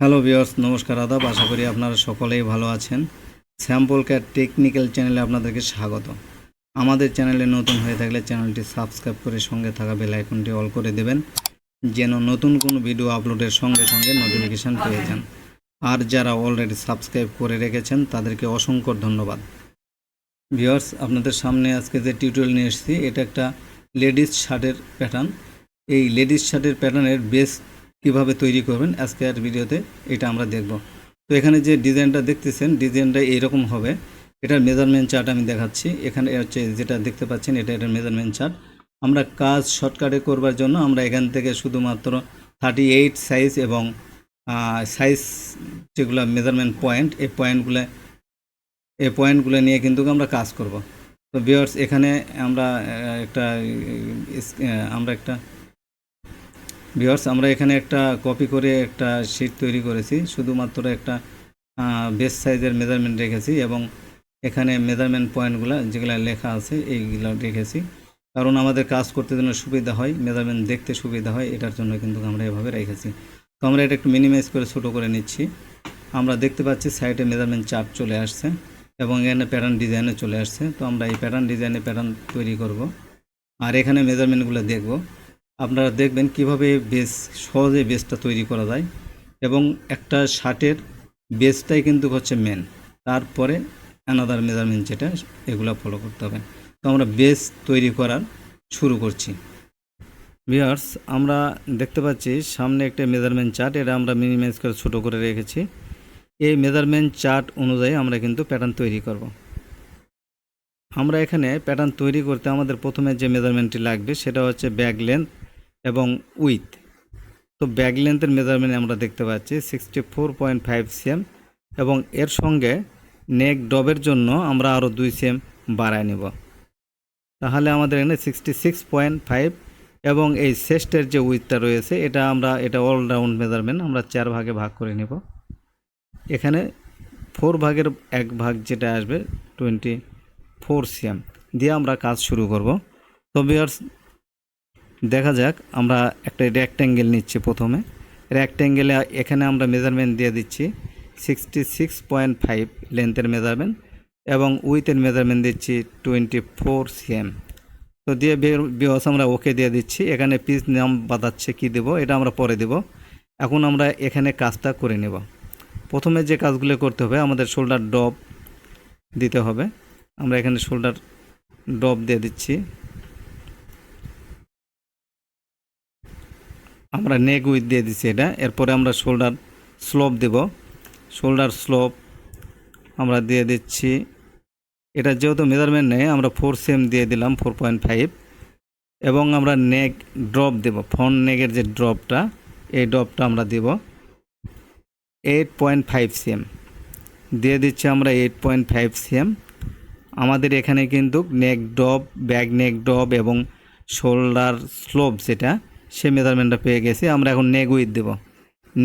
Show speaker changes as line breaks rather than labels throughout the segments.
Hello viewers নমস্কার আদাব। আশা করি আপনারা সকলেই ভালো আছেন। স্যাম্পল ক্যাট টেকনিক্যাল চ্যানেলে আপনাদেরকে স্বাগত। আমাদের চ্যানেলে নতুন হয়ে থাকলে চ্যানেলটি সাবস্ক্রাইব করে সঙ্গে থাকা বেল আইকনটি অল করে দেবেন, যেন নতুন কোনো ভিডিও আপলোডের সঙ্গে সঙ্গে নোটিফিকেশান পেয়ে যান। আর যারা অলরেডি সাবস্ক্রাইব করে রেখেছেন, তাদেরকে অসংখ্য ধন্যবাদ। ভিওর্স আপনাদের সামনে আজকে যে টিউটোরিয়াল নিয়ে এসেছি, এটা একটা লেডিস শার্টের প্যাটার্ন এই লেডিস শার্টের প্যাটার্নের বেস কীভাবে তৈরি করবেন আজকের ভিডিওতে, এটা আমরা দেখব। তো এখানে যে ডিজাইনটা দেখতেছেন, ডিজাইনটা এইরকম হবে। এটার মেজারমেন্ট চার্ট আমি দেখাচ্ছি। এখানে হচ্ছে যেটা দেখতে পাচ্ছেন, এটা এটার মেজারমেন্ট চার্ট আমরা কাজ শর্টকাটে করবার জন্য আমরা এখান থেকে শুধুমাত্র থার্টি এইট সাইজ এবং সাইজ যেগুলো মেজারমেন্ট পয়েন্ট এই পয়েন্টগুলো এই পয়েন্টগুলো নিয়ে কিন্তু আমরা কাজ করব। তো বিয়ার্স এখানে আমরা একটা আমরা একটা ভিওর্স আমরা এখানে একটা কপি করে একটা শিট তৈরি করেছি। শুধুমাত্র একটা বেস সাইজের মেজারমেন্ট রেখেছি এবং এখানে মেজারমেন্ট পয়েন্টগুলো যেগুলো লেখা আছে, এইগুলো রেখেছি। কারণ আমাদের কাজ করতে জন্য সুবিধা হয় মেজারমেন্ট দেখতে সুবিধা হয়, এটার জন্য কিন্তু আমরা এভাবে রেখেছি। তো আমরা এটা একটু মিনিমাইজ করে ছোটো করে নিচ্ছি। আমরা দেখতে পাচ্ছি সাইডে মেজারমেন্ট চার্ট চলে আসছে এবং এখানে প্যাটার্ন ডিজাইনে চলে আসছে। তো আমরা এই প্যাটার্ন ডিজাইনে প্যাটার্ন তৈরি করব। আর এখানে মেজারমেন্টগুলো দেখব। আপনারা দেখবেন কীভাবে বেস সহজে বেসটা তৈরি করা যায়। এবং একটা শার্টের বেসটাই কিন্তু হচ্ছে মেন তারপরে অ্যানাদার মেজারমেন্ট যেটা, এগুলো ফলো করতে হবে। তো আমরা বেস তৈরি করার শুরু করছি। ভিয়ার্স আমরা দেখতে পাচ্ছি সামনে একটা মেজারমেন্ট চার্ট এটা আমরা মিনিমাইজ করে ছোটো করে রেখেছি। এই মেজারমেন্ট চার্ট অনুযায়ী আমরা কিন্তু প্যাটার্ন তৈরি করব। আমরা এখানে প্যাটার্ন তৈরি করতে আমাদের প্রথমে যে মেজারমেন্টটি লাগবে, সেটা হচ্ছে ব্যাক লেন্থ এবং উইথ তো ব্যাক লেন্থের মেজারমেন্ট আমরা দেখতে পাচ্ছি sixty four point five cm এবং এর সঙ্গে নেক ডবের জন্য আমরা আরও দুই সিএম বাড়ায় নেব। তাহলে আমাদের এখানে সিক্সটি সিক্স পয়েন্ট ফাইভ এবং এই চেস্টের যে উইথটা রয়েছে, এটা আমরা, এটা অলরাউন্ড মেজারমেন্ট আমরা চার ভাগে ভাগ করে নেব। এখানে ফোর ভাগের এক ভাগ যেটা আসবে টোয়েন্টি ফোর সিএম দিয়ে আমরা কাজ শুরু করব। তো বিয়ার্স দেখা যাক, আমরা একটা রেক্ট্যাঙ্গেল নিচ্ছি প্রথমে। রেক্ট্যাঙ্গেলে এখানে আমরা মেজারমেন্ট দিয়ে দিচ্ছি সিক্সটি সিক্স পয়েন্ট ফাইভ লেন্থের মেজারমেন্ট এবং উইথের মেজারমেন্ট দিচ্ছি টোয়েন্টি ফোর সিএম তো দিয়ে বিহস আমরা ওকে দিয়ে দিচ্ছি। এখানে পিস নাম বাতাচ্ছে কি দেব? এটা আমরা পরে দেব। এখন আমরা এখানে কাজটা করে নেব। প্রথমে যে কাজগুলো করতে হবে, আমাদের শোল্ডার ডব দিতে হবে। আমরা এখানে শোল্ডার ডব দিয়ে দিচ্ছি। আমরা নেক উইথ দিয়ে দিচ্ছি এটা। এরপরে আমরা শোল্ডার স্লোপ দেব। শোল্ডার স্লোপ আমরা দিয়ে দিচ্ছি। এটা যেহেতু মেজারমেন্ট নেই, আমরা ফোর সেম দিয়ে দিলাম ফোর পয়েন্ট ফাইভ এবং আমরা নেক ড্রপ দেব। ফ্রন্ট নেকের যে ড্রপটা এই ড্রপটা আমরা দেব। এইট পয়েন্ট ফাইভ সিএম দিয়ে দিচ্ছি আমরা এইট পয়েন্ট ফাইভ সিএম আমাদের এখানে কিন্তু neck drop back neck drop এবং শোল্ডার স্লোপ যেটা সে মেজারমেন্টটা পেয়ে গেছি। আমরা এখন নেক উইথ দেবো।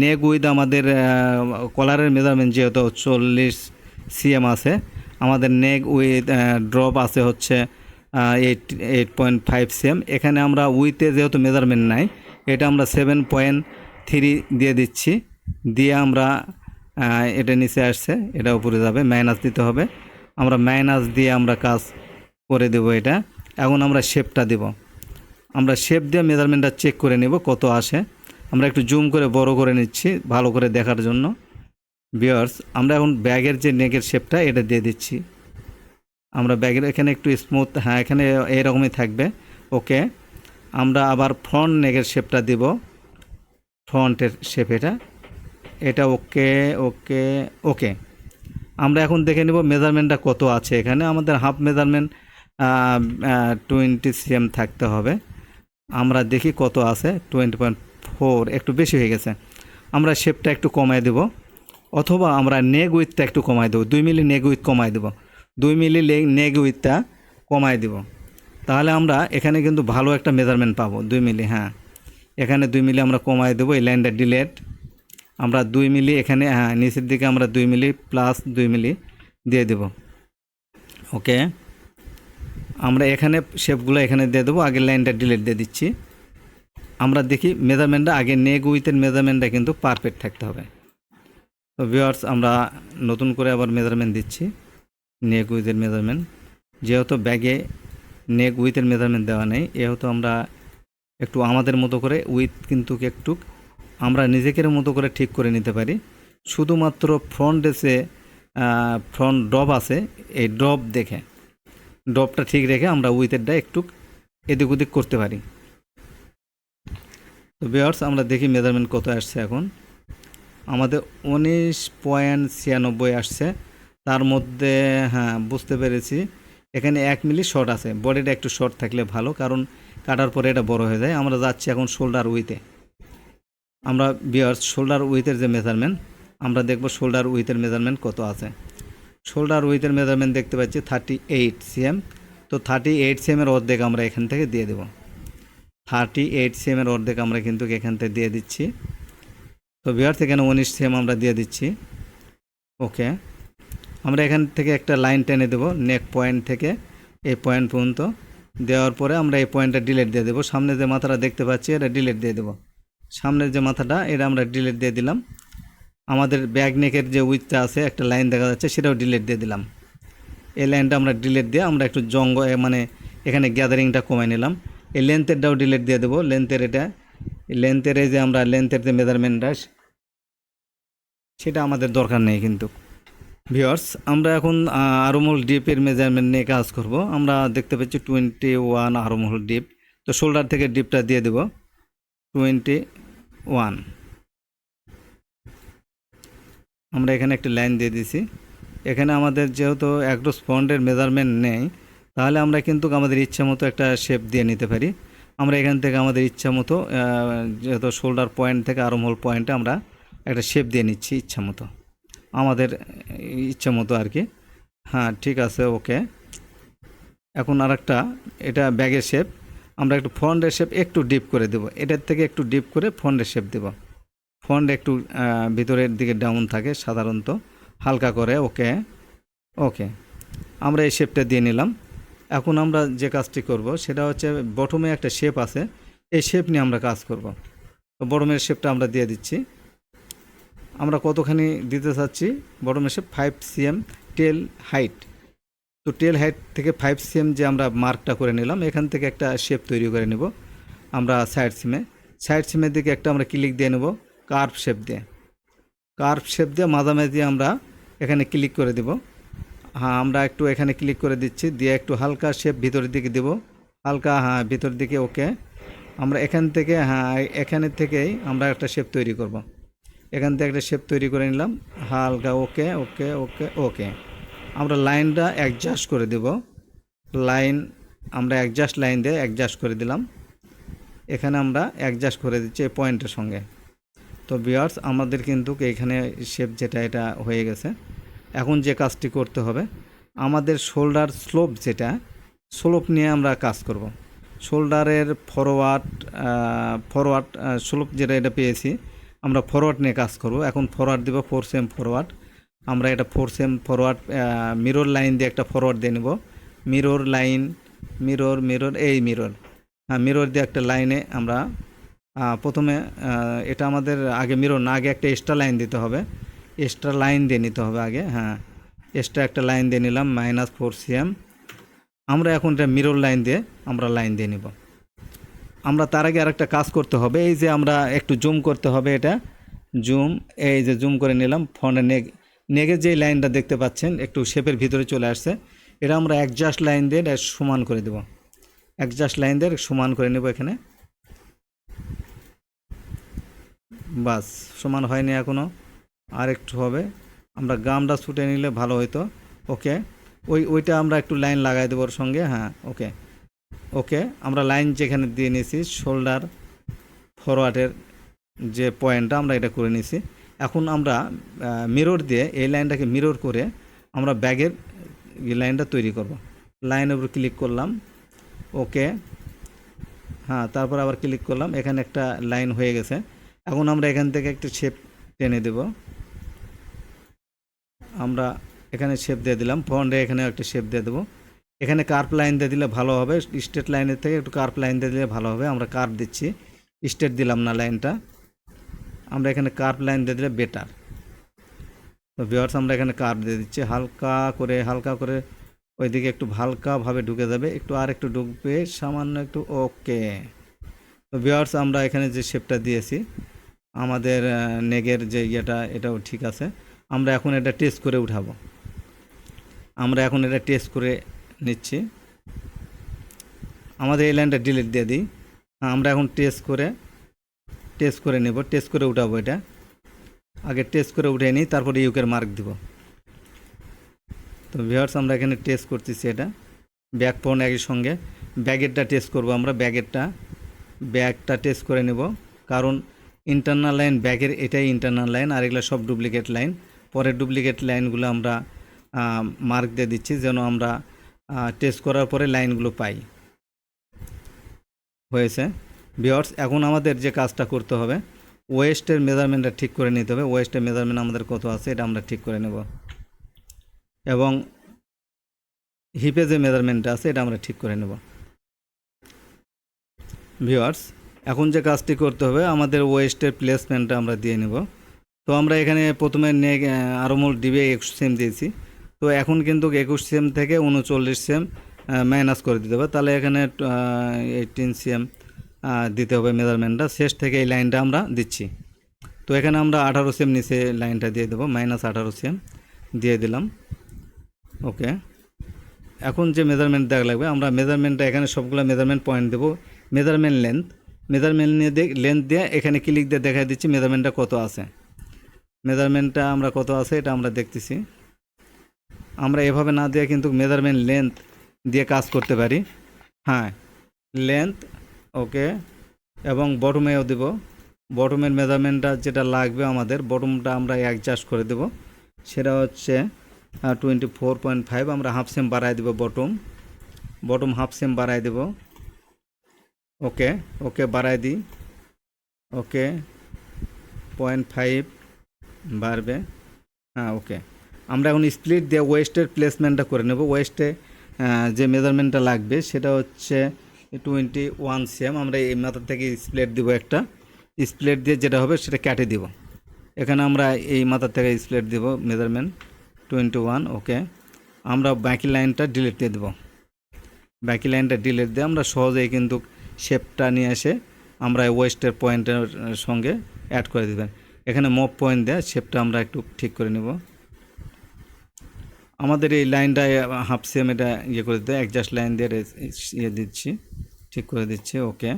নেক উইথ আমাদের কলারের মেজারমেন্ট যেহেতু চল্লিশ সিএম আছে, আমাদের নেক উইথ ড্রপ আছে হচ্ছে eight eight point five cm এখানে আমরা উইথে যেহেতু মেজারমেন্ট নাই, এটা আমরা সেভেন পয়েন্ট থ্রি দিয়ে দিচ্ছি। দিয়ে আমরা এটা নিচে আসছে, এটা উপরে যাবে মাইনাস দিতে হবে। আমরা মাইনাস দিয়ে আমরা কাজ করে দেব এটা। এখন আমরা শেপটা দেব। আমরা শেপ দিয়ে মেজারমেন্টটা চেক করে নেব কত আসে। আমরা একটু জুম করে বড় করে নিচ্ছি, ভালো করে দেখার জন্য। বিয়ার্স আমরা এখন ব্যাগের যে নেকের শেপটা এটা দিয়ে দিচ্ছি। আমরা ব্যাগের এখানে একটু স্মুথ হ্যাঁ এখানে এরকমই থাকবে। ওকে আমরা আবার ফ্রন্ট নেকের শেপটা দিব। ফ্রন্টের শেপ এটা। এটা ওকে ওকে ওকে আমরা এখন দেখে নেব মেজারমেন্টটা কত আছে এখানে। আমাদের হাফ মেজারমেন্ট টোয়েন্টি সিএম থাকতে হবে। আমরা দেখি কত আছে টোয়েন্টি পয়েন্ট ফোর একটু বেশি হয়ে গেছে। আমরা শেপটা একটু কমায় দেব, অথবা আমরা নেগ উইথটা একটু কমায় দেবো, দুই মিলি নেগ উইথ কমায় দেবো। দুই মিলি নেগ উইথটা কমায় দেব। তাহলে আমরা এখানে কিন্তু ভালো একটা মেজারমেন্ট পাবো, দুই মিলি হ্যাঁ। এখানে দুই মিলি আমরা কমায় দেবো, এই লাইনটা ডিলেট আমরা দুই মিলি এখানে হ্যাঁ নিচের দিকে আমরা দুই মিলি প্লাস দুই মিলি দিয়ে দেব। ওকে আমরা এখানে শেপগুলো এখানে দিয়ে দেবো, আগের লাইনটা ডিলেট দিয়ে দিচ্ছি। আমরা দেখি মেজারমেন্টটা, আগে নেগ উইথের মেজারমেন্টটা কিন্তু পারফেক্ট থাকতে হবে। তো ভিওয়ার্স আমরা নতুন করে আবার মেজারমেন্ট দিচ্ছি নেক উইথের মেজারমেন্ট। যেহেতু ব্যাগে নেক উইথের মেজারমেন্ট দেওয়া নেই, এহেতু আমরা একটু আমাদের মতো করে উইথ কিন্তু একটু আমরা নিজেকের মতো করে ঠিক করে নিতে পারি। শুধুমাত্র ফ্রন্ট ড্রেসে ফ্রন্ট ড্রপ আছে, এই ড্রপ দেখে। ড্রপটা ঠিক রেখে আমরা উইথেরটা একটু এদিক ওদিক করতে পারি। তো বিয়ার্স আমরা দেখি মেজারমেন্ট কত আসছে এখন। আমাদের উনিশ পয়েন্ট ছিয়ানব্বই আসছে। তার মধ্যে হ্যাঁ বুঝতে পেরেছি। এখানে এক মিলি শর্ট আছে। বডিটা একটু শর্ট থাকলে ভালো, কারণ কাটার পরে এটা বড় হয়ে যায়। আমরা যাচ্ছি এখন শোল্ডার উইথে আমরা বিয়ার্স শোল্ডার উইথের যে মেজারমেন্ট আমরা দেখব শোল্ডার উইথের মেজারমেন্ট কত আছে। শোল্ডার উইথের মেজারমেন্ট দেখতে পাচ্ছি থার্টি এইট সিএম তো থার্টি এইট সিএমের অর্ধেক আমরা এখান থেকে দিয়ে দেব। থার্টি এইট সিএমের অর্ধেক আমরা কিন্তু এখান থেকে দিয়ে দিচ্ছি। তো বিহার থেকে উনিশ সিএম আমরা দিয়ে দিচ্ছি। ওকে আমরা এখান থেকে একটা লাইন টেনে দেবো নেক পয়েন্ট থেকে এই পয়েন্ট পর্যন্ত। দেওয়ার পরে আমরা এই পয়েন্টটা ডিলেট দিয়ে দেবো। সামনে যে মাথাটা দেখতে পাচ্ছি, এটা ডিলেট দিয়ে দেবো। সামনের যে মাথাটা, এটা আমরা ডিলেট দিয়ে দিলাম। আমাদের ব্যাগ নেকের যে উইথটা আছে, একটা লাইন দেখা যাচ্ছে, সেটাও ডিলেট দিয়ে দিলাম। এই লাইনটা আমরা ডিলেট দিয়ে আমরা একটু জঙ্গ মানে এখানে গ্যাদারিংটা কমাই নিলাম। এই লেন্থেরটাও ডিলেট দিয়ে দেবো। লেন্থের এটা লেন্থের এই যে আমরা লেন্থের যে মেজারমেন্টটা সেটা আমাদের দরকার নেই কিন্তু। ভিওর্স আমরা এখন আরমোল ডিপের মেজারমেন্ট নিয়ে কাজ করব। আমরা দেখতে পাচ্ছি টোয়েন্টি ওয়ান আরমোল ডিপ তো শোল্ডার থেকে ডিপটা দিয়ে দেব। টোয়েন্টি ওয়ান আমরা এখানে একটা লাইন দিয়ে দিছি এখানে আমাদের যেহেতু অ্যাগ্রোস ফন্ডের মেজারমেন্ট নেই, তাহলে আমরা কিন্তু আমাদের ইচ্ছা মতো একটা শেপ দিয়ে নিতে পারি। আমরা এখান থেকে আমাদের ইচ্ছা মতো যেহেতু শোল্ডার পয়েন্ট থেকে আরমহোল পয়েন্টে আমরা একটা শেপ দিয়ে নিচ্ছি ইচ্ছা মতো। আমাদের ইচ্ছা মতো আর কি। হ্যাঁ ঠিক আছে, ওকে। এখন আর একটা এটা ব্যাগের শেপ। আমরা একটু ফন্ডের শেপ একটু ডিপ করে দেব। এটার থেকে একটু ডিপ করে ফন্ডের শেপ দেব। ফন্ড একটু ভিতরের দিকে ডাউন থাকে সাধারণত। হালকা করে ওকে ওকে আমরা এই শেপটা দিয়ে নিলাম। এখন আমরা যে কাজটি করব, সেটা হচ্ছে বটমে একটা শেপ আছে। এই শেপ নিয়ে আমরা কাজ করব। বটমের শেপটা আমরা দিয়ে দিচ্ছি। আমরা কতখানি দিতে চাচ্ছি? বটমের shape five cm tail height তো টেল হাইট থেকে ফাইভ সিএম যে আমরা মার্কটা করে নিলাম, এখান থেকে একটা শেপ তৈরি করে নেব। আমরা সাইড সিমে সাইড সিমের দিকে একটা আমরা ক্লিক দিয়ে নেব। কার্ভ শেপ দিয়ে। কার্ভ শেপ দিয়ে মাঝামাঝি আমরা এখানে ক্লিক করে দেব। হ্যাঁ আমরা একটু এখানে ক্লিক করে দিচ্ছি, দিয়ে একটু হালকা শেপ ভিতরের দিকে দেব। হালকা হ্যাঁ ভিতর দিকে ওকে আমরা এখান থেকে হ্যাঁ এখানে থেকেই আমরা একটা শেপ তৈরি করব। এখান থেকে একটা শেপ তৈরি করে নিলাম। হালকা ওকে ওকে ওকে ওকে আমরা লাইনটা অ্যাডজাস্ট করে দেব। লাইন, আমরা অ্যাডজাস্ট লাইন দিয়ে অ্যাডজাস্ট করে দিলাম। এখানে আমরা অ্যাডজাস্ট করে দিচ্ছি এই পয়েন্টের সঙ্গে। তো বিয়ার্স আমাদের কিন্তু এইখানে শেপ যেটা, এটা হয়ে গেছে। এখন যে কাজটি করতে হবে, আমাদের শোল্ডার স্লোপ যেটা স্লোপ নিয়ে আমরা কাজ করব। শোল্ডারের ফরওয়ার্ড ফরওয়ার্ড স্লোপ যেটা, এটা পেয়েছি। আমরা ফরওয়ার্ড নিয়ে কাজ করব। এখন ফরওয়ার্ড দেবো ফোর সেম ফরওয়ার্ড আমরা এটা for same forward mirror line দিয়ে একটা ফরওয়ার্ড দিয়ে নেব। মিরর লাইন মিরর মিরর এই মিরর হ্যাঁ মিরর দিয়ে একটা লাইনে আমরা প্রথমে এটা আমাদের আগে মিরর না, আগে একটা এক্সট্রা লাইন দিতে হবে। এক্সট্রা লাইন দিয়ে নিতে হবে আগে হ্যাঁ। এক্সট্রা একটা লাইন দিয়ে নিলাম মাইনাস ফোর সিএম আমরা এখন এটা মিরর লাইন দিয়ে, আমরা লাইন দিয়ে নিব। আমরা তার আগে আরেকটা কাজ করতে হবে, এই যে আমরা একটু জুম করতে হবে এটা। জুম এই যে জুম করে নিলাম ফোনে নেগ নেগের যে লাইনটা দেখতে পাচ্ছেন, একটু শেপের ভিতরে চলে আসছে। এটা আমরা অ্যাডজাস্ট লাইন দিয়ে সমান করে দেব। অ্যাডজাস্ট লাইন দিয়ে সমান করে নেব এখানে। বাস, সমান হয়নি এখনও আর একটু হবে। আমরা গামটা ছুটে নিলে ভালো হতো ওকে। ওই, ওইটা আমরা একটু লাইন লাগাই দেবো ওর সঙ্গে। হ্যাঁ ওকে। ওকে, আমরা লাইন যেখানে দিয়ে নিয়েছি, শোল্ডার ফরওয়ার্ডের যে পয়েন্টটা, আমরা এটা করে নিয়েছি। এখন আমরা মিরর দিয়ে এই লাইনটাকে মিরর করে আমরা ব্যাগের লাইনটা তৈরি করব। লাইনের উপর ক্লিক করলাম। ওকে। হ্যাঁ তারপর আবার ক্লিক করলাম। এখানে একটা লাইন হয়ে গেছে। এখন আমরা এখান থেকে একটু শেপ টেনে দেব। আমরা এখানে শেপ দিয়ে দিলাম ফ্রন্টে এখানে একটা শেপ দিয়ে দেবো। এখানে কার্প লাইন দিয়ে দিলে ভালো হবে স্টেট লাইনের থেকে একটু কার্প লাইন দিয়ে দিলে ভালো হবে, আমরা কার্প দিচ্ছি। স্টেট দিলাম না লাইনটা আমরা এখানে কার্প লাইন দিয়ে দিলে বেটার তো ভিওয়ার্স আমরা এখানে কার্ভ দিয়ে দিচ্ছি। হালকা করে হালকা করে ওইদিকে একটু হালকাভাবে ঢুকে যাবে, একটু আর একটু ঢুকবে, সামান্য একটু ওকে তো ভিওয়ার্স আমরা এখানে যে শেপটা দিয়েছি, আমাদের নেগের যে ইয়েটা, এটাও ঠিক আছে। আমরা এখন এটা টেস্ট করে উঠাবো। আমরা এখন এটা টেস্ট করে নিচ্ছি। আমাদের এই লাইনটা ডিলিট দিয়ে দিই। আমরা এখন টেস্ট করে টেস্ট করে নেব। টেস্ট করে উঠাবো এটা। আগে টেস্ট করে উঠে নিই, তারপরে ইউকের মার্ক দিব। তো ভিওয়ার্স আমরা এখানে টেস্ট করতেছি এটা। ব্যাগ ফোন একই সঙ্গে। ব্যাগেরটা টেস্ট করব আমরা ব্যাগেরটা ব্যাগটা টেস্ট করে নেব। কারণ ইন্টারনাল লাইন ব্যাগের এটাই ইন্টারনাল লাইন আর এগুলো সব ডুপ্লিকেট লাইন পরের ডুপ্লিকেট লাইনগুলো আমরা মার্ক দিয়ে দিচ্ছি যেন আমরা টেস্ট করার পরে লাইনগুলো পাই। হয়েছে? বিয়ার্স এখন আমাদের যে কাজটা করতে হবে ওয়েস্টের মেজারমেন্টটা ঠিক করে নিতে হবে। ওয়েস্টের মেজারমেন্ট আমাদের কত আছে, এটা আমরা ঠিক করে নেব। এবং হিপে যে মেজারমেন্টটা আছে, এটা আমরা ঠিক করে নেব। ভিওয়ার্স এখন যে কাজটি করতে হবে, আমাদের ওয়েস্টের প্লেসমেন্টটা আমরা দিয়ে নেব। তো আমরা এখানে প্রথমে নেক আরমোল ডিবে একুশ সেম দিয়েছি। তো এখন কিন্তু একুশ সেম থেকে উনচল্লিশ সেম মাইনাস করে দিতে হবে। তাহলে এখানে এইটিন সেম দিতে হবে মেজারমেন্টটা শেষ থেকে এই লাইনটা আমরা দিচ্ছি। তো এখানে আমরা আঠারো সেম নিচে লাইনটা দিয়ে দেবো মাইনাস আঠারো সেম, দিয়ে দিলাম। ওকে এখন যে মেজারমেন্ট দেখা লাগবে, আমরা মেজারমেন্টটা এখানে সবগুলো মেজারমেন্ট পয়েন্ট দেবো। মেজারমেন্ট লেন্থ মেজারমেন্ট নিয়ে লেন্থ দিয়ে এখানে ক্লিক দিয়ে দেখা দিচ্ছি মেজারমেন্টটা কত আছে। মেজারমেন্টটা আমরা কত আছে এটা আমরা দেখতেছি। আমরা এভাবে না দিয়ে কিন্তু মেজারমেন্ট লেন্থ দিয়ে কাজ করতে পারি। হ্যাঁ লেন্থ ওকে এবং বটমেও দেব। বটমের মেজারমেন্টটা যেটা লাগবে আমাদের বটমটা আমরা অ্যাডজাস্ট করে দেব। সেটা হচ্ছে টোয়েন্টি ফোর পয়েন্ট ফাইভ আমরা হাফ সেম বাড়াই দেবো বটম বটম হাফ সেম বাড়াই দেব। ওকে ওকে বাড়াই দিই। ওকে পয়েন্ট ফাইভ বাড়বে। হ্যাঁ ওকে আমরা এখন স্প্লিট দিয়ে ওয়েস্টের প্লেসমেন্টটা করে নেব। ওয়েস্টে যে মেজারমেন্টটা লাগবে, সেটা হচ্ছে টোয়েন্টি ওয়ান সেম আমরা এই মাথা থেকে স্প্লেট দিব একটা। স্প্লেট দিয়ে যেটা হবে, সেটা কেটে দিব। এখানে আমরা এই মাথা থেকে স্প্লেট দিব মেজারমেন্ট টোয়েন্টি ওয়ান ওকে আমরা বাকি লাইনটা ডিলিট দিয়ে দেবো। বাকি লাইনটা ডিলিট দিয়ে আমরা সহজেই কিন্তু শেপটা নিয়ে এসে আমরা ওয়েস্টের পয়েন্টের সঙ্গে অ্যাড করে দেবেন। এখানে মপ পয়েন্ট দেয়, শেপটা আমরা একটু ঠিক করে নেব। আমাদের এই লাইনটা হাফ সেম এটা ইয়ে করে দিতে অ্যাডজাস্ট লাইন দিয়ে ইয়ে দিচ্ছি। ঠিক করে দিচ্ছি ওকে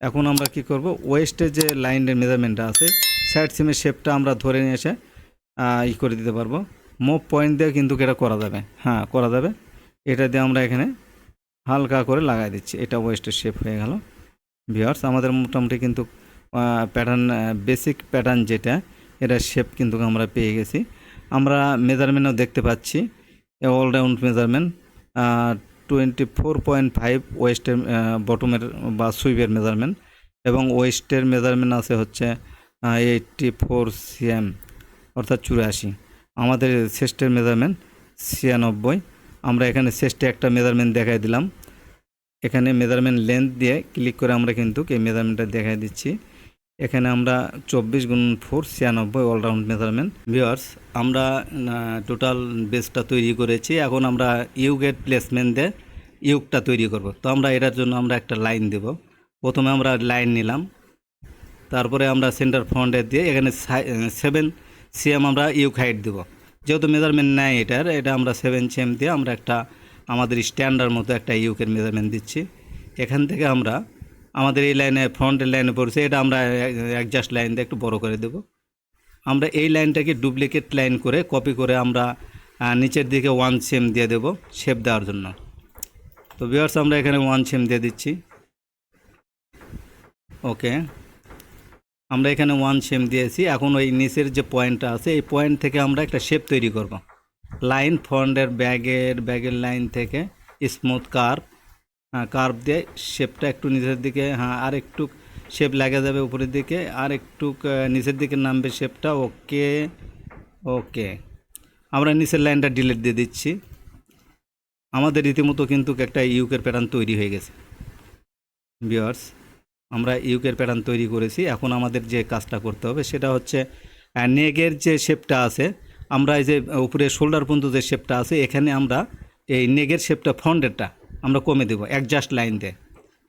এখন আমরা কি করব? ওয়েস্টের যে লাইনের মেজারমেন্টটা আছে সাইড সিমের শেপটা আমরা ধরে নিয়ে এসে ই করে দিতে পারব। মোপ পয়েন্ট দিয়ে কিন্তু এটা করা যাবে। হ্যাঁ করা যাবে। এটা দিয়ে আমরা এখানে হালকা করে লাগাই দিচ্ছি। এটা ওয়েস্টের শেপ হয়ে গেল। ভিওয়ার্স আমাদের মোটামুটি কিন্তু প্যাটার্ন বেসিক প্যাটার্ন যেটা এটা শেপ কিন্তু আমরা পেয়ে গেছি। আমরা মেজারমেন্টও দেখতে পাচ্ছি। All round measurement twenty four point five ওয়েস্টের বটমের বা সুইপের মেজারমেন্ট এবং ওয়েস্টের মেজারমেন্ট আছে হচ্ছে এইটটি ফোর সিএম অর্থাৎ চুরাশি। আমাদের চেস্টের মেজারমেন্ট ছিয়ানব্বই। আমরা এখানে চেস্টে একটা মেজারমেন্ট দেখাই দিলাম। এখানে মেজারমেন্ট লেন্থ দিয়ে ক্লিক করে আমরা কিন্তু এই মেজারমেন্টটা দেখাই দিচ্ছি। এখানে আমরা চব্বিশ গুণ ফোর ছিয়ানব্বই অলরাউন্ড মেজারমেন্ট ভিওয়ার্স আমরা টোটাল বেসটা তৈরি করেছি। এখন আমরা ইউগেট প্লেসমেন্ট দিয়ে ইউকটা তৈরি করব। তো আমরা এটার জন্য আমরা একটা লাইন দেব। প্রথমে আমরা লাইন নিলাম। তারপরে আমরা সেন্টার ফ্রন্টে দিয়ে এখানে সেভেন সিএম আমরা ইউক হাইট দেবো। যেহেতু মেজারমেন্ট নেয় এটার, এটা আমরা সেভেন সিএম দিয়ে আমরা একটা আমাদের স্ট্যান্ডার্ড মতো একটা ইউকের মেজারমেন্ট দিচ্ছি। এখান থেকে আমরা আমাদের এই লাইনে ফ্রন্টের লাইনে পড়ছে, এটা আমরা অ্যাডজাস্ট লাইন দিয়ে একটু বড় করে দেব। আমরা এই লাইনটাকে ডুপ্লিকেট লাইন করে কপি করে আমরা নিচের দিকে ওয়ান সিএম দিয়ে দেব শেপ দেওয়ার জন্য। তো ভিউয়ার্স আমরা এখানে ওয়ান সিএম দিয়ে দিচ্ছি। ওকে আমরা এখানে ওয়ান শেম দিয়েছি। এখন ওই নিচের যে পয়েন্টটা আছে, এই পয়েন্ট থেকে আমরা একটা শেপ তৈরি করব। লাইন ফ্রন্টের ব্যাগের ব্যাগের লাইন থেকে স্মুথ কার্ভ হ্যাঁ কার্ভ দিয়ে শেপটা একটু নিচের দিকে হ্যাঁ আর একটু শেপ লাগা যাবে উপরের দিকে, আর একটু নিচের দিকে নামবে শেপটা ওকে ওকে আমরা নিচের লাইনটা ডিলিট দিয়ে দিচ্ছি। আমাদের রীতিমতো কিন্তু একটা ইউকের প্যাটার্ন তৈরি হয়ে গেছে। ভিওয়ার্স আমরা ইউকের প্যাটার্ন তৈরি করেছি। এখন আমাদের যে কাজটা করতে হবে সেটা হচ্ছে নেগের যে শেপটা আছে, আমরা এই যে উপরে শোল্ডার পর্যন্ত যে শেপটা আছে, এখানে আমরা এই নেগের শেপটা ফ্রন্টেরটা আমরা কমে দেবো অ্যাডজাস্ট লাইন দিয়ে।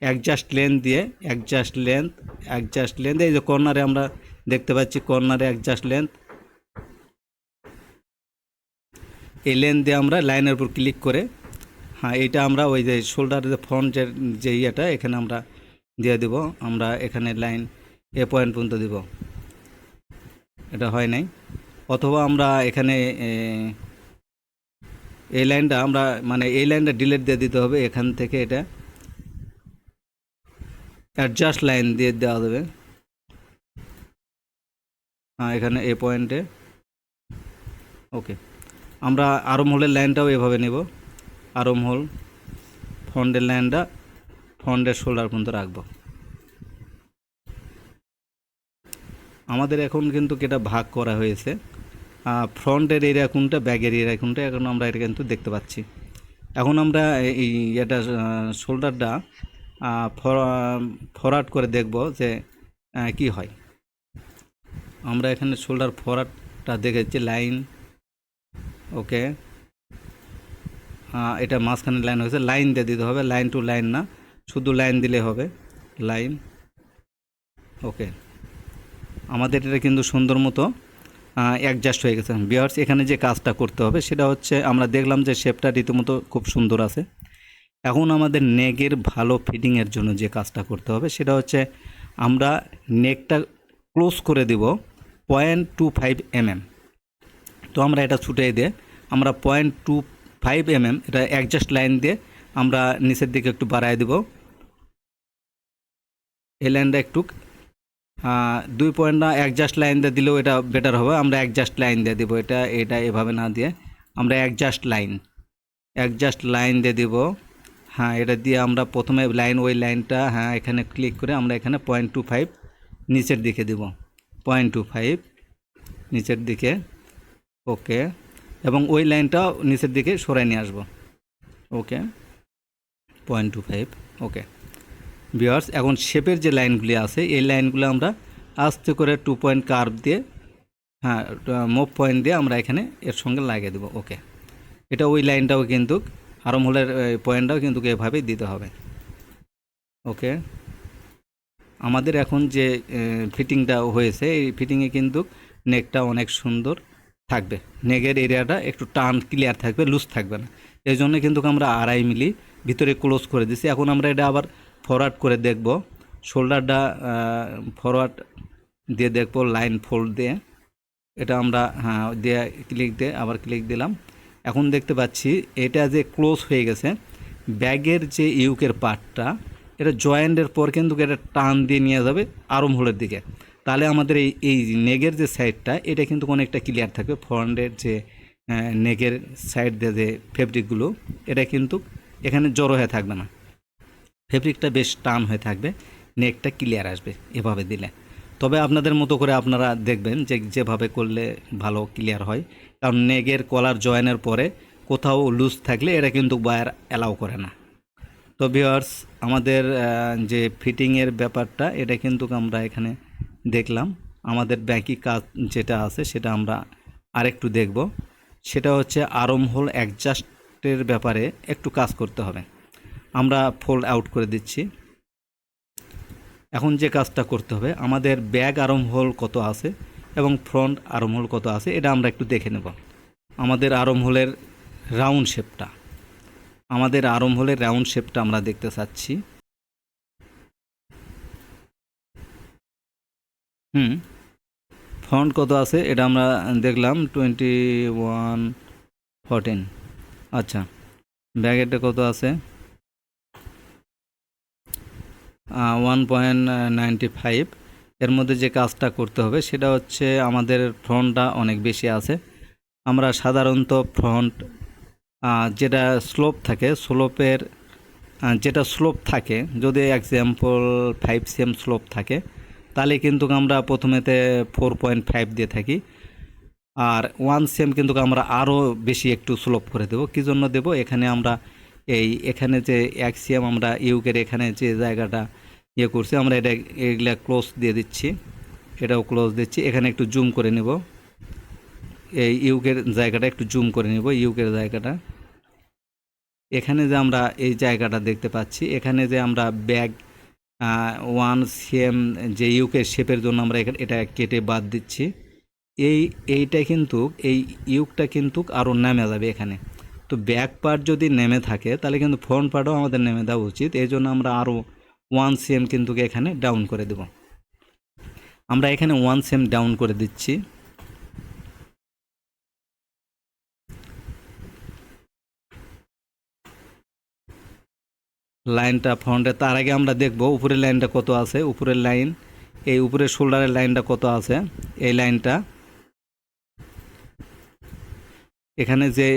অ্যাডজাস্ট লেন দিয়ে অ্যাডজাস্ট লেন্থ অ্যাডজাস্ট লেন্থ এই যে কর্নারে আমরা দেখতে পাচ্ছি, কর্নারে অ্যাডজাস্ট লেন্থ এই লেন দিয়ে আমরা লাইনের উপর ক্লিক করে হ্যাঁ এইটা আমরা ওই যে শোল্ডার যে ফ্রন্ট যে যে ইয়েটা, এখানে আমরা দিয়ে দেব। আমরা এখানে লাইন এ পয়েন্ট পর্যন্ত দেব। এটা হয় নাই। অথবা আমরা এখানে এই লাইনটা আমরা মানে এই লাইনটা ডিলেট দিয়ে দিতে হবে। এখান থেকে এটা অ্যাডজাস্ট লাইন দিয়ে দেওয়া যাবে। হ্যাঁ এখানে এ পয়েন্টে। ওকে। আমরা আরম হোলের লাইনটাও এভাবে নেব। আরম হোল ফন্ডের লাইনটা ফন্ডের শোল্ডার পর্যন্ত রাখব। আমাদের এখন কিন্তু এটা ভাগ করা হয়েছে। ফ্রন্টের এরিয়া কোনটা, ব্যাগের এরিয়া কোনটা, এখন আমরা এটা কিন্তু দেখতে পাচ্ছি। এখন আমরা এই এটা শোল্ডারটা ফরওয়ার্ড করে দেখব যে কি হয়। আমরা এখানে শোল্ডার ফরওয়ার্ডটা দেখেছি, লাইন, ওকে। এটা মাঝখানে লাইন হয়েছে, লাইন দিয়ে দিতে হবে, লাইন টু লাইন না। শুধু লাইন দিলে হবে, লাইন। ওকে। আমাদের এটা কিন্তু সুন্দর মতো অ্যাডজাস্ট হয়ে গেছে। বিয়ার্স এখানে যে কাজটা করতে হবে, সেটা হচ্ছে আমরা দেখলাম যে শেপটা রীতিমতো খুব সুন্দর আছে। এখন আমাদের নেকের ভালো ফিটিংয়ের জন্য যে কাজটা করতে হবে, সেটা হচ্ছে আমরা নেকটা ক্লোজ করে দিব পয়েন্ট টু ফাইভ এমএম তো আমরা এটা ছুটিয়ে দিয়ে আমরা পয়েন্ট টু ফাইভ এমএম এটা অ্যাডজাস্ট লাইন দিয়ে আমরা নিচের দিকে একটু বাড়ায় দেব। এই লাইনটা একটু দুই পয়েন্ট না অ্যাডজাস্ট লাইন দিয়ে দিলেও এটা বেটার হবে। আমরা অ্যাডজাস্ট লাইন দিয়ে দেবো এটা এটা এভাবে না দিয়ে। আমরা অ্যাডজাস্ট লাইন অ্যাডজাস্ট লাইন দিয়ে দিব। হ্যাঁ এটা দিয়ে আমরা প্রথমে লাইন ওই লাইনটা হ্যাঁ এখানে ক্লিক করে আমরা এখানে পয়েন্ট টু ফাইভ নিচের দিকে দিব। পয়েন্ট টু ফাইভ নিচের দিকে ওকে এবং ওই লাইনটাও নিচের দিকে সরাই নিয়ে আসব। Okay point two five okay বিয়ার্স এখন শেপের যে লাইনগুলি আছে, এই লাইনগুলো আমরা আস্তে করে টু পয়েন্ট কার্ভ দিয়ে হ্যাঁ মুভ পয়েন্ট দিয়ে আমরা এখানে এর সঙ্গে লাগিয়ে দেবো ওকে এটা ওই লাইনটাও কিন্তু আরম হোলের পয়েন্টটাও কিন্তু এভাবেই দিতে হবে ওকে আমাদের এখন যে ফিটিংটা হয়েছে, এই ফিটিংয়ে কিন্তু নেকটা অনেক সুন্দর থাকবে। নেকের এরিয়াটা একটু টান ক্লিয়ার থাকবে লুজ থাকবে না। এই জন্য কিন্তু আমরা আড়াই মিলি ভিতরে ক্লোজ করে দিছি। এখন আমরা এটা আবার ফরওয়ার্ড করে দেখব। শোল্ডারটা ফরওয়ার্ড দিয়ে দেখব লাইন ফোল্ড দিয়ে। এটা আমরা হ্যাঁ দিয়ে ক্লিক দিয়ে আবার ক্লিক দিলাম। এখন দেখতে পাচ্ছি, এটা যে ক্লোজ হয়ে গেছে, ব্যাগের যে ইউকের পার্টটা, এটা জয়েন্টের পর কিন্তু এটা টান দিয়ে নিয়ে যাবে আরম হোলের দিকে। তাহলে আমাদের এই এই নেগের যে সাইডটা এটা কিন্তু অনেকটা ক্লিয়ার থাকবে। ফ্রন্টের যে নেগের সাইড দিয়ে যে ফেব্রিকগুলো এটা কিন্তু এখানে জড়ো হয়ে থাকবে না। ফেব্রিকটা বেশ টান হয়ে থাকবে নেকটা ক্লিয়ার আসবে এভাবে দিলে। তবে আপনাদের মতো করে আপনারা দেখবেন যে যেভাবে করলে ভালো ক্লিয়ার হয়। কারণ নেগের কলার জয়েনের পরে কোথাও লুজ থাকলে এটা কিন্তু বায়ার অ্যালাউ করে না। তো ভিওয়ার্স আমাদের যে ফিটিংয়ের ব্যাপারটা, এটা কিন্তু আমরা এখানে দেখলাম। আমাদের ব্যাকি কাজ যেটা আছে, সেটা আমরা আরেকটু দেখব। সেটা হচ্ছে আরম হোল অ্যাডজাস্টের ব্যাপারে একটু কাজ করতে হবে। আমরা ফোল্ড আউট করে দিচ্ছি। এখন যে কাজটা করতে হবে, আমাদের ব্যাগ আরম হোল কত আছে এবং ফ্রন্ট আরম হোল কত আছে, এটা আমরা একটু দেখে নেব। আমাদের আরম হোলের রাউন্ড শেপটা আমাদের আরম হোলের রাউন্ড শেপটা আমরা দেখতে চাচ্ছি। হুম ফ্রন্ট কত আছে, এটা আমরা দেখলাম টোয়েন্টি ওয়ান ফোরটিন আচ্ছা ব্যাগেরটা কত আছে? ওয়ান পয়েন্ট নাইনটি ফাইভ এর মধ্যে যে কাজটা করতে হবে, সেটা হচ্ছে আমাদের ফ্রন্টটা অনেক বেশি আছে। আমরা সাধারণত ফ্রন্ট যেটা স্লোপ থাকে স্লোপের যেটা স্লোপ থাকে, যদি এক্সাম্পল ফাইভ সিএম স্লোপ থাকে, তাহলে কিন্তু আমরা প্রথমেতে ফোর পয়েন্ট ফাইভ দিয়ে থাকি। আর ওয়ান সেম কিন্তু আমরা আরও বেশি একটু স্লোপ করে দেবো। কী জন্য দেবো? এখানে আমরা এই এখানে যে এক সিএম আমরা ইউকের এখানে যে জায়গাটা ইয়ে করছি, আমরা এটা এগুলা ক্লোজ দিয়ে দিচ্ছি। এটাও ক্লোজ দিচ্ছি। এখানে একটু জুম করে নেব। এই ইউকের জায়গাটা একটু জুম করে নিব, ইউকের জায়গাটা। এখানে যে আমরা এই জায়গাটা দেখতে পাচ্ছি, এখানে যে আমরা ব্যাগ ওয়ান সিএম যে ইউকের শেপের জন্য আমরা এটা কেটে বাদ দিচ্ছি। এই, এইটা কিন্তু, এই ইউকটা কিন্তু আরও নামে যাবে এখানে। তো ব্যাক পার্ট যদি নেমে থাকে, তাহলে কিন্তু ফ্রন্ট পার্টও আমাদের নেমে দেওয়া উচিত। এই জন্য আমরা আরও ওয়ান সিএম কিন্তু এখানে ডাউন করে দেব। আমরা এখানে ওয়ান সিএম ডাউন করে দিচ্ছি। লাইনটা ফ্রন্টে, তার আগে আমরা দেখব উপরের লাইনটা কত আছে। উপরের লাইন, এই উপরের শোল্ডারের লাইনটা কত আছে। এই লাইনটা এখানে যে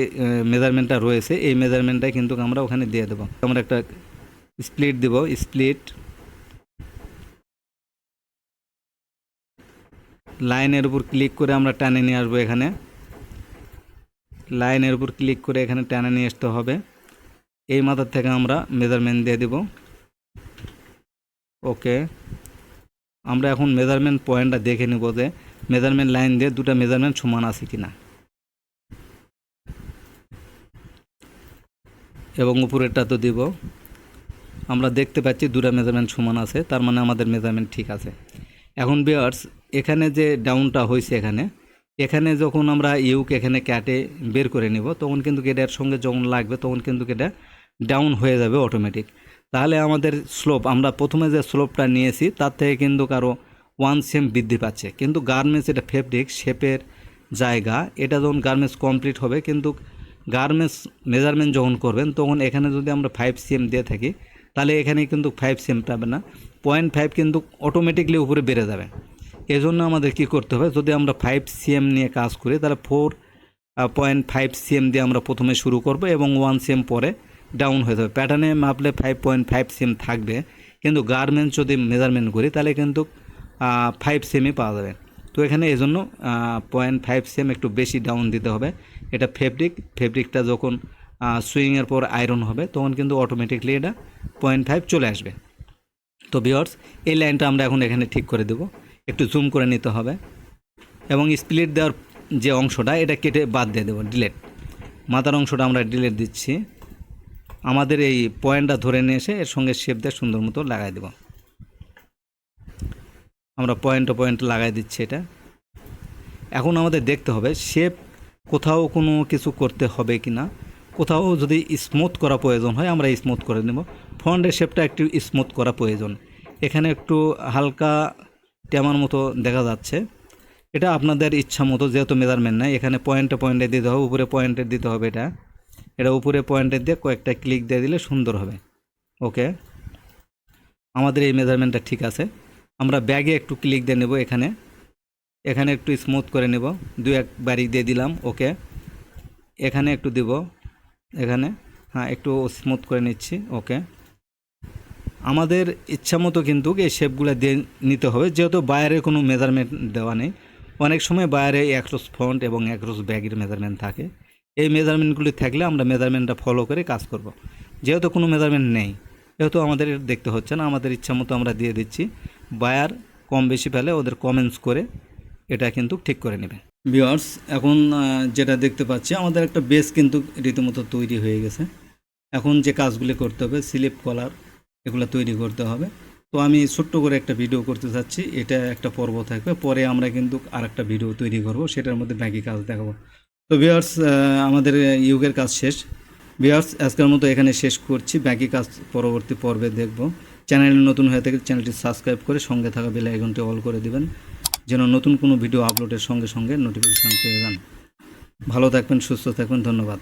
মেজারমেন্টটা রয়েছে, এই মেজারমেন্টটা কিন্তু আমরা ওখানে দিয়ে দেবো। আমরা একটা স্প্লিট দেব স্প্লিট লাইনের উপর ক্লিক করে আমরা টানে নিয়ে আসব এখানে। লাইনের উপর ক্লিক করে এখানে টানে নিয়ে আসতে হবে। এই মাথার থেকে আমরা মেজারমেন্ট দিয়ে দেব। ওকে। আমরা এখন মেজারমেন্ট পয়েন্টটা দেখে নিব যে মেজারমেন্ট লাইন দিয়ে দুটো মেজারমেন্ট সমান আছে কিনা। এবং উপরেরটা তো দিব। আমরা দেখতে পাচ্ছি দুটা মেজারমেন্ট সমান আছে, তার মানে আমাদের মেজারমেন্ট ঠিক আছে। এখন বিয়ার্স এখানে যে ডাউনটা হয়েছে এখানে এখানে যখন আমরা ইউকে এখানে ক্যাটে বের করে নিব, তখন কিন্তু এটার সঙ্গে যখন লাগবে, তখন কিন্তু এটা ডাউন হয়ে যাবে অটোমেটিক তাহলে আমাদের স্লোপ আমরা প্রথমে যে স্লোপটা নিয়েছি, তার থেকে কিন্তু কারও ওয়ান সেম বৃদ্ধি পাচ্ছে। কিন্তু গার্মেন্টস এটা ফেব্রিক শেপের জায়গা, এটা যখন গার্মেন্টস কমপ্লিট হবে, কিন্তু গার্মেন্টস মেজারমেন্ট যখন করবেন, তখন এখানে যদি আমরা ফাইভ সিএম দিয়ে থাকি, তাহলে এখানে কিন্তু ফাইভ সিএম পাবে না। পয়েন্ট ফাইভ কিন্তু অটোমেটিকলি উপরে বেড়ে যাবে। এজন্য আমাদের কি করতে হবে, যদি আমরা ফাইভ সিএম নিয়ে কাজ করি, তাহলে ফোর পয়েন্ট ফাইভ সিএম দিয়ে আমরা প্রথমে শুরু করব এবং ওয়ান সিএম পরে ডাউন হয়ে যাবে। প্যাটার্নে মাপলে ফাইভ পয়েন্ট ফাইভ সিএম থাকবে, কিন্তু গার্মেন্টস যদি মেজারমেন্ট করি, তাহলে কিন্তু ফাইভ সিএমই পাওয়া যাবে। তো এখানে এই জন্য পয়েন্ট ফাইভ সেম একটু বেশি ডাউন দিতে হবে। এটা ফেব্রিক ফেব্রিকটা যখন সুইংয়ের পর আয়রন হবে, তখন কিন্তু অটোমেটিকলি এটা পয়েন্ট ফাইভ চলে আসবে। তো বিয়ার্স এই লাইনটা আমরা এখন এখানে ঠিক করে দেব। একটু জুম করে নিতে হবে। এবং স্প্লিট দেওয়ার যে অংশটা, এটা কেটে বাদ দিয়ে দেবো ডিলেট মাথার অংশটা আমরা ডিলেট দিচ্ছি। আমাদের এই পয়েন্টটা ধরে নিয়ে এসে এর সঙ্গে শেপ দিয়ে সুন্দর মতো লাগাই দেব। আমরা পয়েন্ট পয়েন্ট লাগাই দিচ্ছি এটা। এখন আমাদের দেখতে হবে শেপ কোথাও কোনো কিছু করতে হবে কি না। কোথাও যদি স্মুথ করা প্রয়োজন হয়, আমরা স্মুথ করে নেব। ফ্রন্টের শেপটা একটু স্মুথ করা প্রয়োজন। এখানে একটু হালকা টেমার মতো দেখা যাচ্ছে। এটা আপনাদের ইচ্ছা মতো, যেহেতু মেজারমেন্ট নাই, এখানে পয়েন্টে পয়েন্টে দিতে হবে, উপরে পয়েন্টে দিতে হবে এটা। এটা উপরে পয়েন্টে দিয়ে কয়েকটা ক্লিক দিয়ে দিলে সুন্দর হবে। ওকে আমাদের এই মেজারমেন্টটা ঠিক আছে। আমরা ব্যাগে একটু ক্লিক দিয়ে নেব এখানে। এখানে একটু স্মুথ করে নেব। দু এক বাড়ি দিয়ে দিলাম ওকে এখানে একটু দিব, এখানে। হ্যাঁ একটু স্মুথ করে নিচ্ছি ওকে আমাদের ইচ্ছা মতো কিন্তু এই শেপগুলো দিয়ে নিতে হবে, যেহেতু বাইরে কোনো মেজারমেন্ট দেওয়া নেই। অনেক সময় বাইরে একরোস ফ্রন্ট এবং একরোস ব্যাগের মেজারমেন্ট থাকে। এই মেজারমেন্টগুলি থাকলে আমরা মেজারমেন্টটা ফলো করে কাজ করব। যেহেতু কোনো মেজারমেন্ট নেই যেহেতু আমাদের দেখতে হচ্ছে না, আমাদের ইচ্ছা মতো আমরা দিয়ে দিচ্ছি। বায়ার কম বেশি পেলে ওদের কমেন্টস করে এটা কিন্তু ঠিক করে নেবে। ভিওয়ার্স এখন যেটা দেখতে পাচ্ছি, আমাদের একটা বেস কিন্তু রীতিমতো তৈরি হয়ে গেছে। এখন যে কাজগুলি করতে হবে স্লিপ কলার এগুলো তৈরি করতে হবে। তো আমি ছোট্ট করে একটা ভিডিও করতে চাচ্ছি, এটা একটা পর্ব থাকবে। পরে আমরা কিন্তু আর একটা ভিডিও তৈরি করব, সেটার মধ্যে বাকি কাজ দেখাবো। তো ভিওয়ার্স আমাদের ইউগের কাজ শেষ। ভিওয়ার্স আজকের মতো এখানে শেষ করছি। বাকি কাজ পরবর্তী পর্বে দেখব। চ্যানেল নতুন হয়ে থাকে চ্যানেলটি সাবস্ক্রাইব করে সঙ্গে থাকা বেল আইকনটি অল করে দিবেন, যেন নতুন কোনো ভিডিও আপলোডের সঙ্গে সঙ্গে নোটিফিকেশান পেয়ে যান। ভালো থাকবেন, সুস্থ থাকবেন, ধন্যবাদ।